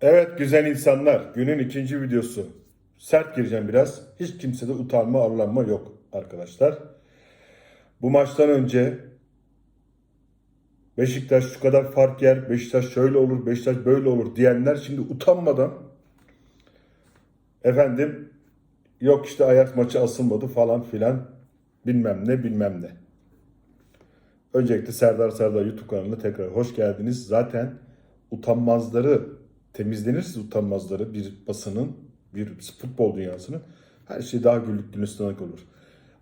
Evet güzel insanlar, günün ikinci videosu. Sert gireceğim biraz. Hiç kimsede utanma, arlanma yok arkadaşlar. Bu maçtan önce Beşiktaş şu kadar fark yer, Beşiktaş şöyle olur, Beşiktaş böyle olur diyenler şimdi utanmadan efendim yok işte ayak maçı asılmadı falan filan bilmem ne bilmem ne. Öncelikle Serdar Serdar YouTube kanalına tekrar hoş geldiniz. Zaten utanmazları temizlenirse utanmazları bir basının, bir futbol dünyasının her şey daha güllük gülistanlık olur.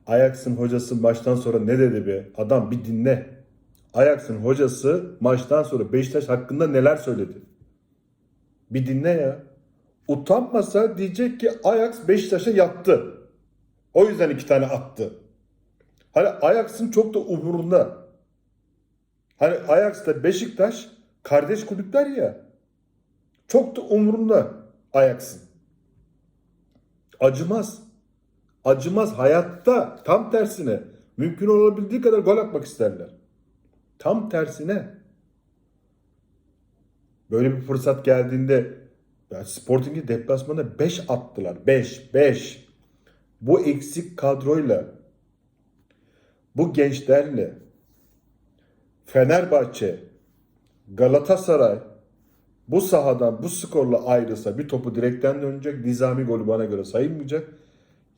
Ajax'ın hocası maçtan sonra ne dedi be? Adam bir dinle. Ajax'ın hocası maçtan sonra Beşiktaş hakkında neler söyledi? Bir dinle ya. Utanmasa diyecek ki Ajax Beşiktaş'a yattı. O yüzden iki tane attı. Hani Ajax'ın çok da umurunda. Hani Ajax'la Beşiktaş kardeş kulüpler ya. Çok da umurunda Ajax'ın. Acımaz. Acımaz hayatta tam tersine. Mümkün olabildiği kadar gol atmak isterler. Tam tersine. Böyle bir fırsat geldiğinde yani Sporting'i deplasmanda 5 attılar. 5, 5. Bu eksik kadroyla bu gençlerle Fenerbahçe, Galatasaray bu sahadan bu skorla ayrılsa bir topu direkten dönecek. Nizami golü bana göre sayılmayacak.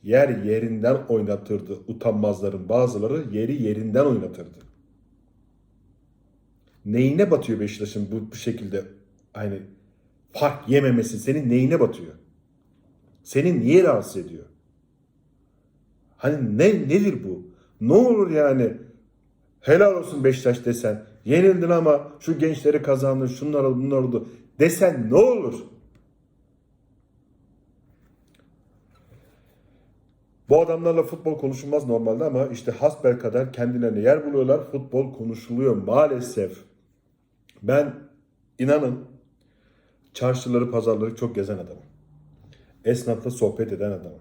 Yer yerinden oynatırdı. Utanmazların bazıları yeri yerinden oynatırdı. Neyine batıyor Beşiktaş'ın bu, bu şekilde hani fark yememesi senin neyine batıyor? Seni niye rahatsız ediyor? Hani ne nedir bu? Ne olur yani helal olsun Beşiktaş desen. Yenildin ama şu gençleri kazandın, şunlar oldu, bunlar oldu desen ne olur? Bu adamlarla futbol konuşulmaz normalde ama işte hasbel kadar kendilerine yer buluyorlar. Futbol konuşuluyor maalesef. Ben inanın çarşıları, pazarları çok gezen adamım. Esnafla sohbet eden adamım.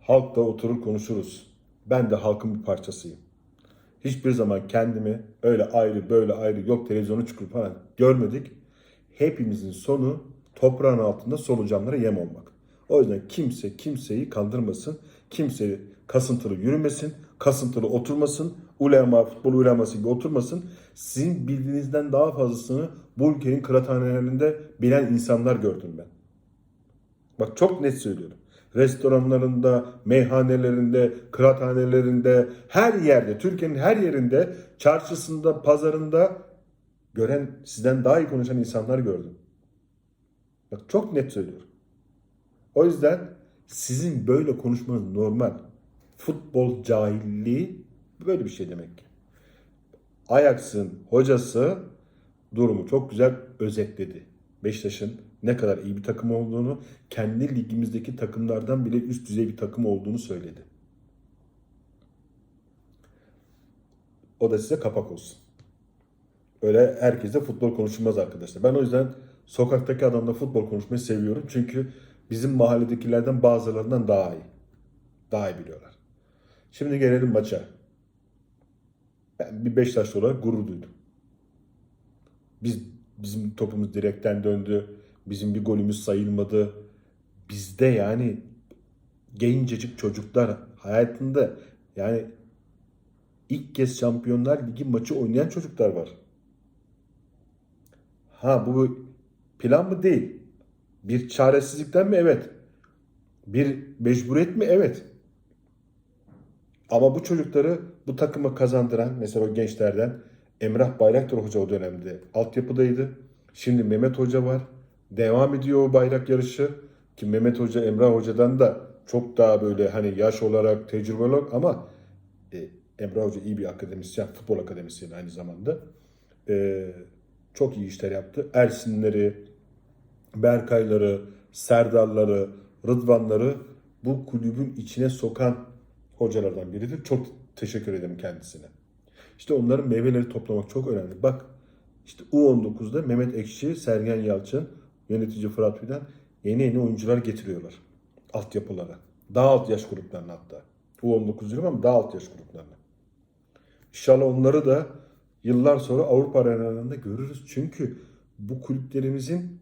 Halkla oturur konuşuruz. Ben de halkın bir parçasıyım. Hiçbir zaman kendimi öyle ayrı böyle ayrı yok televizyonu çıkıp falan görmedik. Hepimizin sonu toprağın altında solucanlara yem olmak. O yüzden kimse kimseyi kandırmasın. Kimse kasıntılı yürümesin. Kasıntılı oturmasın. Ulema, futbol uleması gibi oturmasın. Sizin bildiğinizden daha fazlasını bu ülkenin kıraathanelerinde bilen insanlar gördüm ben. Bak çok net söylüyorum. Restoranlarında, meyhanelerinde, kıraathanelerinde, her yerde, Türkiye'nin her yerinde, çarşısında, pazarında gören, sizden daha iyi konuşan insanlar gördüm. Bak çok net söylüyorum. O yüzden sizin böyle konuşmanız normal. Futbol cahilliği böyle bir şey demek ki. Ajax'ın hocası durumu çok güzel özetledi. Beşiktaş'ın ne kadar iyi bir takım olduğunu, kendi ligimizdeki takımlardan bile üst düzey bir takım olduğunu söyledi. O da size kapak olsun. Öyle herkese futbol konuşulmaz arkadaşlar. Ben o yüzden sokaktaki adamla futbol konuşmayı seviyorum. Çünkü bizim mahalledekilerden bazılarından daha iyi. Daha iyi biliyorlar. Şimdi gelelim maça. Ben bir Beşiktaşlı olarak gurur duydum. Biz bizim topumuz direkten döndü. Bizim bir golümüz sayılmadı. Bizde yani gencecik çocuklar hayatında yani ilk kez Şampiyonlar Ligi maçı oynayan çocuklar var. Ha bu plan mı değil? Bir çaresizlikten mi? Evet. Bir mecburiyet mi? Evet. Ama bu çocukları bu takıma kazandıran mesela o gençlerden Emrah Bayraktar Hoca o dönemde altyapıdaydı. Şimdi Mehmet Hoca var. Devam ediyor o bayrak yarışı. Ki Mehmet Hoca Emrah Hoca'dan da çok daha böyle hani yaş olarak, tecrübe olarak ama e, Emrah Hoca iyi bir akademisyen, futbol akademisyeni aynı zamanda. E, çok iyi işler yaptı. Ersinleri, Berkayları, Serdarları, Rıdvanları bu kulübün içine sokan hocalardan biridir. Çok teşekkür ederim kendisine. İşte onların meyveleri toplamak çok önemli. Bak işte U19'da Mehmet Ekşi, Sergen Yalçın, yönetici Fırat Fidan yeni yeni oyuncular getiriyorlar. Altyapılara. Daha alt yaş gruplarına hatta. U19 diyorum ama daha alt yaş gruplarına. İnşallah onları da yıllar sonra Avrupa arenalarında görürüz. Çünkü bu kulüplerimizin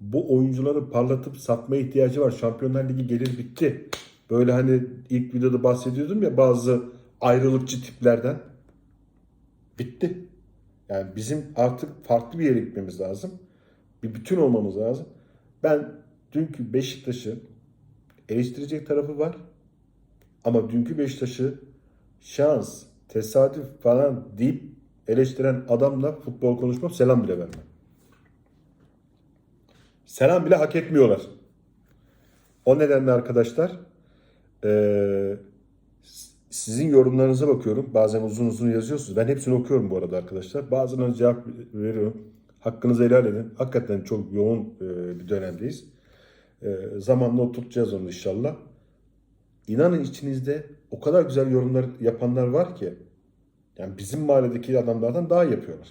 bu oyuncuları parlatıp satmaya ihtiyacı var. Şampiyonlar Ligi gelir bitti. Böyle hani ilk videoda bahsediyordum ya bazı ayrılıkçı tiplerden. Bitti. Yani bizim artık farklı bir yere gitmemiz lazım. Bir bütün olmamız lazım. Ben dünkü Beşiktaş'ı eleştirecek tarafı var. Ama dünkü Beşiktaş'ı şans, tesadüf falan deyip eleştiren adamla futbol konuşmam selam bile vermem. Selam bile hak etmiyorlar. O nedenle arkadaşlar sizin yorumlarınıza bakıyorum. Bazen uzun uzun yazıyorsunuz. Ben hepsini okuyorum bu arada arkadaşlar. Bazılarına cevap veriyorum. Hakkınızı helal edin. Hakikaten çok yoğun eee, bir dönemdeyiz. Eee, zamanla oturtacağız onu inşallah. İnanın içinizde o kadar güzel yorumlar yapanlar var ki yani bizim mahalledeki adamlardan daha yapıyorlar.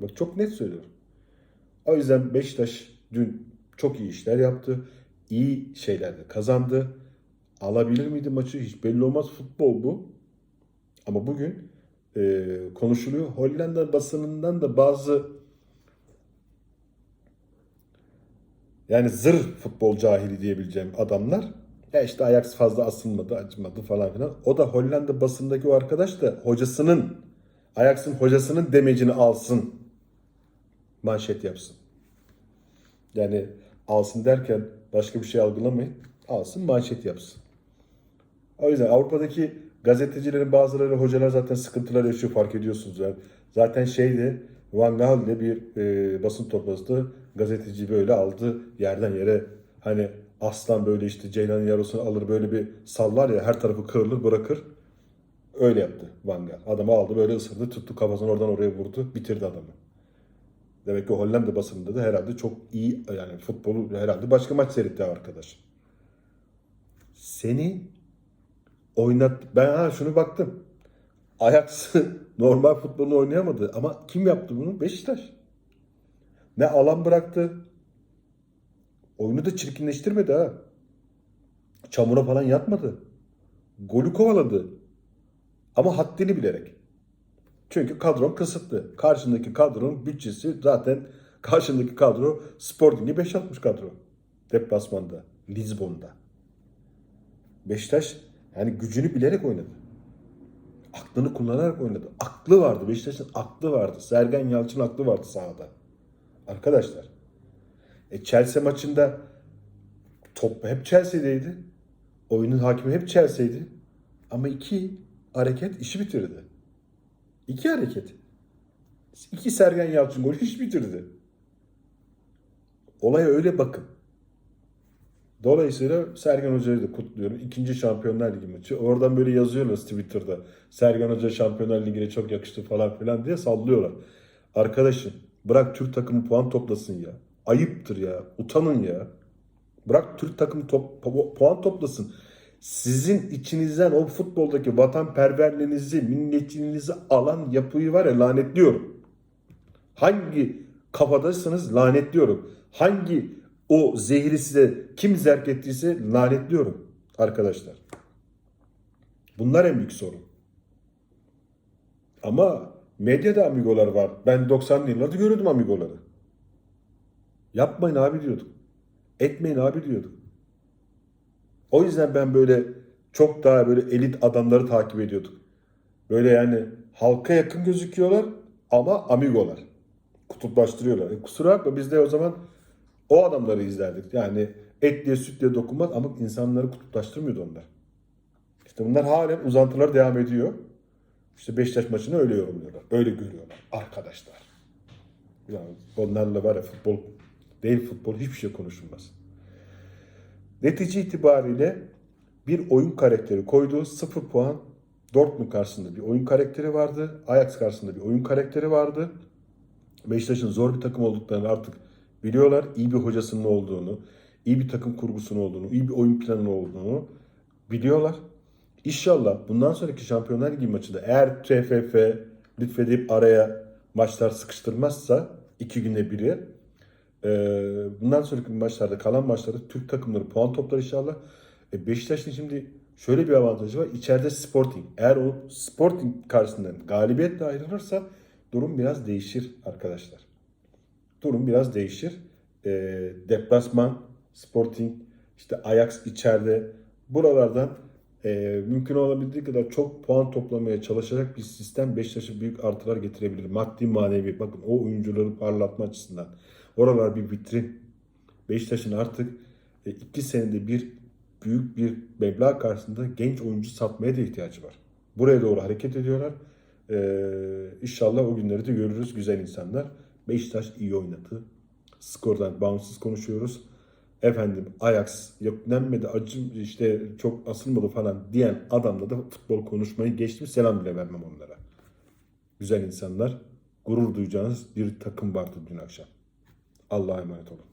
Bak çok net söylüyorum. O yüzden Beşiktaş dün çok iyi işler yaptı. İyi şeyler de kazandı. Alabilir miydi maçı? Hiç belli olmaz. Futbol bu. Ama bugün e, konuşuluyor. Hollanda basınından da bazı yani zır futbol cahili diyebileceğim adamlar ya işte Ajax fazla asılmadı, acımadı falan filan. O da Hollanda basındaki o arkadaş da hocasının Ajax'ın hocasının demecini alsın. Manşet yapsın. Yani alsın derken başka bir şey algılamayın. Alsın manşet yapsın. O yüzden Avrupa'daki gazetecilerin bazıları hocalar zaten sıkıntılar yaşıyor fark ediyorsunuz. Yani. Zaten şeydi Van Gaal'le bir e, basın toplantısında gazeteci böyle aldı yerden yere hani aslan böyle işte Ceylan'ın yarısını alır böyle bir sallar ya her tarafı kırılır bırakır. Öyle yaptı Van Gaal. Adamı aldı böyle ısırdı tuttu kafasını oradan oraya vurdu bitirdi adamı. Demek ki Hollanda basınında da herhalde çok iyi yani futbolu herhalde başka maç seyretti arkadaş. Seni oynat ben ha şunu baktım. Ajax normal futbolunu oynayamadı ama kim yaptı bunu? Beşiktaş. Ne alan bıraktı. Oyunu da çirkinleştirmedi ha. Çamura falan yatmadı. Golü kovaladı. Ama haddini bilerek. Çünkü kadron kısıtlı. Karşındaki kadronun bütçesi zaten karşındaki kadro Sporting'i 5 atmış kadro. Deplasmanda, Lizbon'da. Beşiktaş yani gücünü bilerek oynadı. Aklını kullanarak oynadı. Aklı vardı. Beşiktaş'ın aklı vardı. Sergen Yalçın aklı vardı sahada. Arkadaşlar. E Chelsea maçında top hep Chelsea'deydi. Oyunun hakimi hep Chelsea'ydi. Ama iki hareket işi bitirdi. İki hareket. İki Sergen Yalçın golü iş bitirdi. Olaya öyle bakın. Dolayısıyla Sergen Hoca'yı da kutluyorum. İkinci Şampiyonlar Ligi maçı. Oradan böyle yazıyorlar Twitter'da. Sergen Hoca Şampiyonlar Ligi'ne çok yakıştı falan filan diye sallıyorlar. Arkadaşım bırak Türk takımı puan toplasın ya. Ayıptır ya. Utanın ya. Bırak Türk takımı top, pu- puan toplasın. Sizin içinizden o futboldaki vatanperverliğinizi, milliyetçiliğinizi alan yapıyı var ya lanetliyorum. Hangi kafadaysanız lanetliyorum. Hangi o zehri size kim zerk ettiyse lanetliyorum arkadaşlar. Bunlar en büyük sorun. Ama medyada amigolar var. Ben 90'lı yıllarda görüyordum amigoları. Yapmayın abi diyorduk. Etmeyin abi diyorduk. O yüzden ben böyle çok daha böyle elit adamları takip ediyorduk. Böyle yani halka yakın gözüküyorlar ama amigolar. Kutuplaştırıyorlar. E kusura bakma biz de o zaman o adamları izlerdik. Yani etliye sütliye dokunmaz ama insanları kutuplaştırmıyordu onlar. İşte bunlar halen uzantılar devam ediyor. İşte Beşiktaş maçını öyle yorumluyorlar. Öyle görüyorlar arkadaşlar. Yani onlarla var ya futbol değil futbol hiçbir şey konuşulmaz. Netice itibariyle bir oyun karakteri koydu. 0 puan. Dortmund karşısında bir oyun karakteri vardı. Ajax karşısında bir oyun karakteri vardı. Beşiktaş'ın zor bir takım olduklarını artık biliyorlar. İyi bir hocasının olduğunu, iyi bir takım kurgusunun olduğunu, iyi bir oyun planının olduğunu biliyorlar. İnşallah bundan sonraki Şampiyonlar Ligi maçında eğer TFF lütfedip araya maçlar sıkıştırmazsa iki günde biri e, bundan sonraki maçlarda kalan maçlarda Türk takımları puan toplar inşallah. E, Beşiktaş'ın şimdi şöyle bir avantajı var. İçeride Sporting. Eğer o Sporting karşısından galibiyetle ayrılırsa durum biraz değişir arkadaşlar. Durum biraz değişir. e, deplasman, Sporting, işte Ajax içeride. Buralardan e, mümkün olabildiği kadar çok puan toplamaya çalışarak bir sistem Beşiktaş'a büyük artılar getirebilir. Maddi manevi bakın o oyuncuları parlatma açısından. Oralar bir vitrin. Beşiktaş'ın artık e, iki senede bir büyük bir meblağ karşısında genç oyuncu satmaya da ihtiyacı var. Buraya doğru hareket ediyorlar. Ee, inşallah o günleri de görürüz güzel insanlar. Beşiktaş iyi oynadı. Skordan bağımsız konuşuyoruz. Efendim Ajax yok denmedi acım işte çok asılmadı falan diyen adamla da futbol konuşmayı geçtim. Selam bile vermem onlara. Güzel insanlar. Gurur duyacağınız bir takım vardı dün akşam. Allah'a emanet olun.